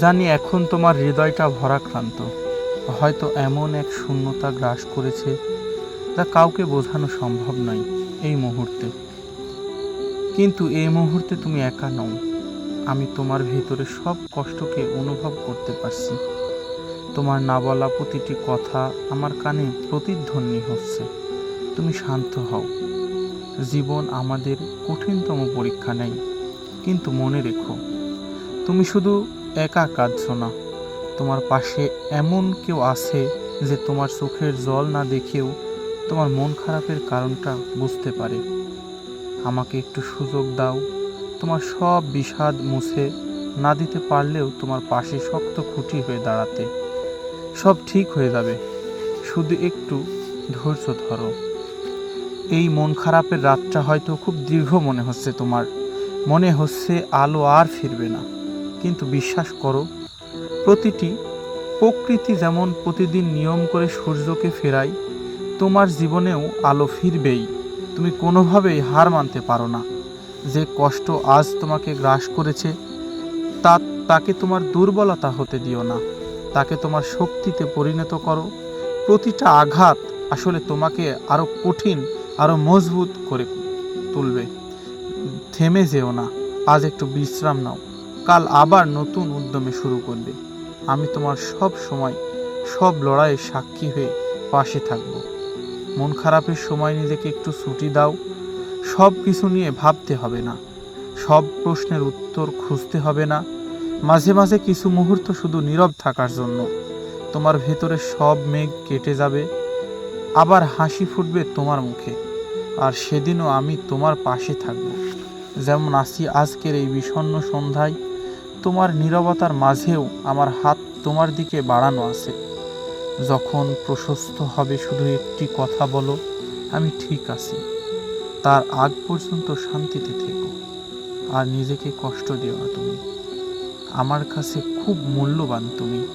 জানি এখন তোমার হৃদয়টা ভরাক্রান্ত। হয়তো এমন এক শূন্যতা গ্রাস করেছে যা কাউকে বোঝানো সম্ভব নয় এই মুহূর্তে। কিন্তু এই মুহূর্তে তুমি একা নও। আমি তোমার ভেতরে সব কষ্টকে অনুভব করতে পারছি। তোমার না বলা প্রতিটি কথা আমার কানে প্রতিধ্বনি হচ্ছে। তুমি শান্ত হও। জীবন আমাদের কঠিনতম পরীক্ষা নেই। কিন্তু মনে রেখো তুমি শুধু একা কাঁদছ না। তোমার পাশে এমন কেউ আছে যে তোমার চোখের জল না দেখেও তোমার মন খারাপের কারণটা বুঝতে পারে। আমাকে একটু সুযোগ দাও। তোমার সব বিষাদ মুছে না দিতে পারলেও তোমার পাশে শক্ত খুঁটি হয়ে দাঁড়াতে। সব ঠিক হয়ে যাবে। শুধু একটু ধৈর্য ধরো। এই মন খারাপের রাতটা হয়তো খুব দীর্ঘ মনে হচ্ছে তোমার। মনে হচ্ছে আলো আর ফিরবে না। কিন্তু বিশ্বাস করো, প্রতিটি প্রকৃতি যেমন প্রতিদিন নিয়ম করে সূর্যকে ফেরায়, তোমার জীবনেও আলো ফিরবেই। তুমি কোনোভাবেই হার মানতে পারো না। যে কষ্ট আজ তোমাকে গ্রাস করেছে, তা, তাকে তোমার দুর্বলতা হতে দিও না। তাকে তোমার শক্তিতে পরিণত করো। প্রতিটা আঘাত আসলে তোমাকে আরও কঠিন আরও মজবুত করে তুলবে। থেমে যেও না। আজ একটু বিশ্রাম নাও। কাল আবার নতুন উদ্যমে শুরু করবে। আমি তোমার সব সময়, সব লড়াইয়ের সাক্ষী হয়ে পাশে থাকব। মন খারাপের সময় নিজেকে একটু ছুটি দাও। সব কিছু নিয়ে ভাবতে হবে না। সব প্রশ্নের উত্তর খুঁজতে হবে না। মাঝে মাঝে কিছু মুহূর্ত শুধু নীরব থাকার জন্য। তোমার ভেতরে সব মেঘ কেটে যাবে। আবার হাসি ফুটবে তোমার মুখে। আর সেদিনও আমি তোমার পাশে থাকব। যেমন আছি আজকের এই বিষণ্ণ সন্ধ্যায় তোমার নীরবতার মাঝেও আমার হাত তোমার দিকে বাড়ানো আছে। যখন প্রশস্ত হবে শুধু একটি কথা বলো, আমি ঠিক আছি। তার আগ পর্যন্ত শান্তিতে থেকো, আর নিজেকে কষ্ট দিও না তুমি। আমার কাছে খুব মূল্যবান তুমি।